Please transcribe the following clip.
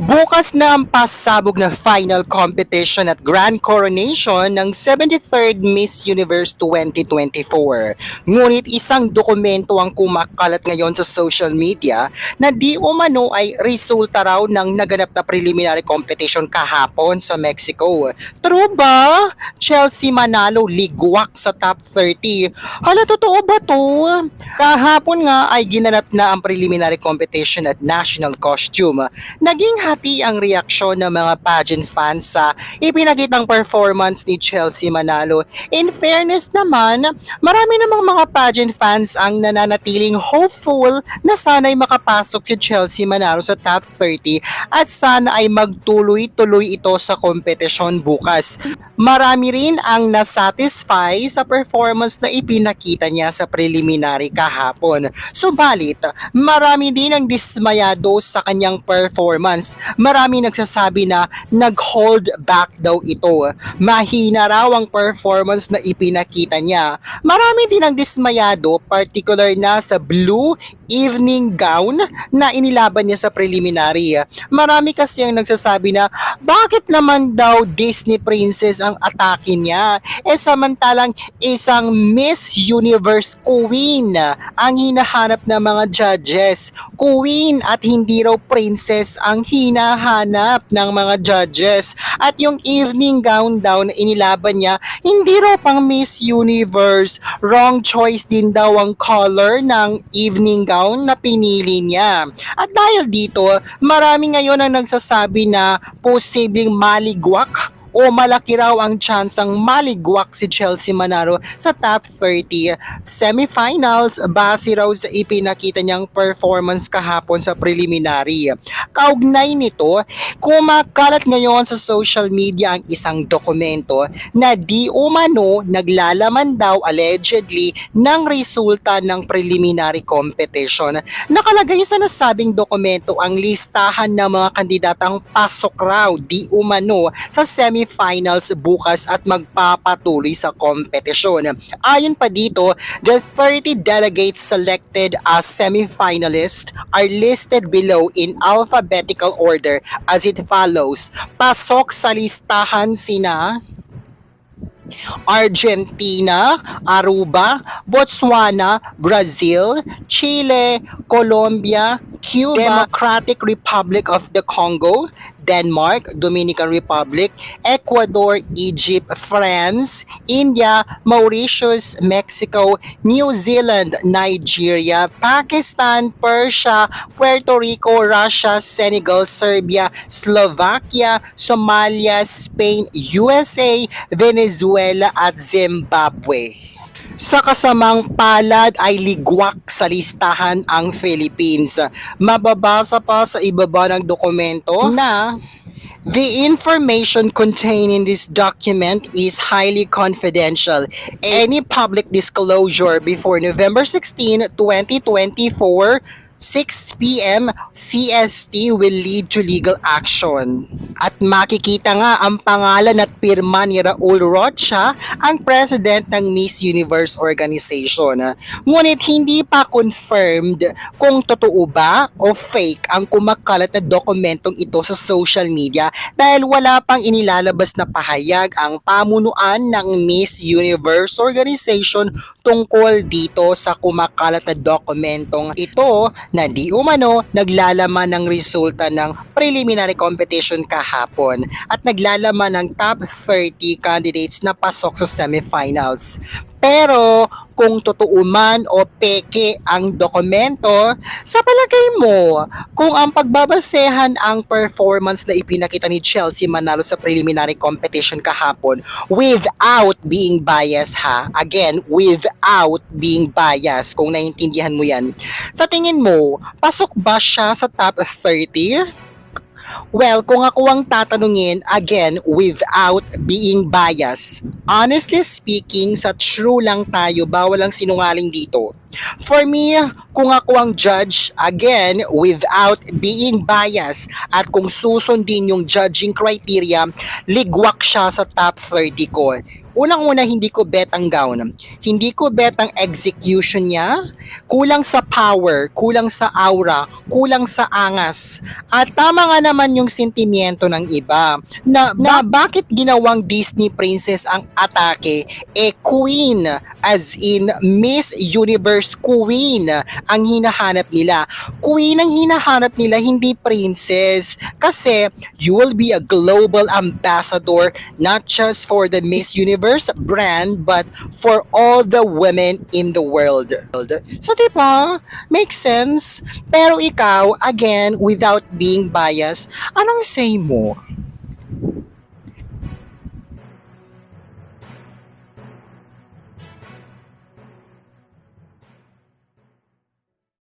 Bukas na ang pasabog na final competition at grand coronation ng 73rd Miss Universe 2024. Ngunit isang dokumento ang kumakalat ngayon sa social media na di umano ay resulta raw ng naganap na preliminary competition kahapon sa Mexico. True ba? Chelsea Manalo ligwak sa top 30. Hala, totoo ba to? Kahapon nga ay ginanap na ang preliminary competition at national costume. Naging hati ang reaksyon ng mga pageant fans sa ipinakitang performance ni Chelsea Manalo. In fairness naman, marami namang mga pageant fans ang nananatiling hopeful na sana'y makapasok si Chelsea Manalo sa top 30 at sana ay magtuloy-tuloy ito sa kompetisyon bukas. Marami rin ang nasatisfy sa performance na ipinakita niya sa preliminary kahapon. Subalit, marami din ang dismayado sa kanyang performance. Marami nagsasabi na nag-hold back daw ito. Mahina raw ang performance na ipinakita niya. Marami din ang dismayado, particular na sa blue evening gown na inilaban niya sa preliminary. Marami kasi ang nagsasabi na bakit naman daw Disney princess ang atake niya? Eh samantalang isang Miss Universe Queen ang hinahanap ng mga judges. Queen at hindi raw princess ang hinahanap ng mga judges. At yung evening gown daw na inilaban niya, hindi raw pang Miss Universe. Wrong choice din daw ang color ng evening gown na pinili niya. At dahil dito, marami ngayon ang nagsasabi na posibleng maligwak o malaki raw ang chance ang maligwak si Chelsea Manalo sa top 30 semifinals base raw sa ipinakita niyang performance kahapon sa preliminary. Kaugnay nito, kumakalat ngayon sa social media ang isang dokumento na di umano naglalaman daw allegedly ng resulta ng preliminary competition. Nakalagay sa nasabing dokumento ang listahan ng mga kandidatang pasok raw di umano sa semifinals bukas at magpapatuloy sa kompetisyon. Ayon pa dito, the 30 delegates selected as semifinalists are listed below in alphabetical order as it follows. Pasok sa listahan sina Argentina, Aruba, Botswana, Brazil, Chile, Colombia, Cuba, Democratic Republic of the Congo, Denmark, Dominican Republic, Ecuador, Egypt, France, India, Mauritius, Mexico, New Zealand, Nigeria, Pakistan, Persia, Puerto Rico, Russia, Senegal, Serbia, Slovakia, Somalia, Spain, USA, Venezuela at Zimbabwe. Sa kasamang palad ay ligwak sa listahan ang Philippines. Mababasa pa sa ibaba ng dokumento na The information contained in this document is highly confidential. Any public disclosure before November 16, 2024 6 p.m. CST will lead to legal action. At makikita nga ang pangalan at pirma ni Raul Rocha, ang president ng Miss Universe Organization. Ngunit hindi pa confirmed kung totoo ba o fake ang kumakalat na dokumentong ito sa social media dahil wala pang inilalabas na pahayag ang pamunuan ng Miss Universe Organization tungkol dito sa kumakalat na dokumentong ito na di umano naglalaman ng resulta ng preliminary competition kahapon at naglalaman ng top 30 candidates na pasok sa semifinals. Pero kung totoo man o peke ang dokumento, sa palagay mo, kung ang pagbabasehan ang performance na ipinakita ni Chelsea Manalo sa preliminary competition kahapon without being biased ha, again, without being biased, kung naiintindihan mo yan, sa tingin mo, pasok ba siya sa top 30? Well, kung ako ang tatanungin, again, without being biased, honestly speaking, sa true lang tayo, bawal ang sinungaling dito. For me, kung ako ang judge, again, without being biased, at kung susundin yung judging criteria, ligwak siya sa top 30 ko. Unang-una, hindi ko bet ang gown. Hindi ko bet ang execution niya. Kulang sa power, kulang sa aura, kulang sa angas. At tama nga naman yung sentimiento ng iba na, na bakit ginawang Disney princess ang atake? Eh, queen, as in Miss Universe Queen ang hinahanap nila. Queen ang hinahanap nila, hindi princess. Kasi you will be a global ambassador not just for the Miss Universe brand but for all the women in the world. So, di? Makes sense. Pero ikaw, again, without being biased, anong say mo?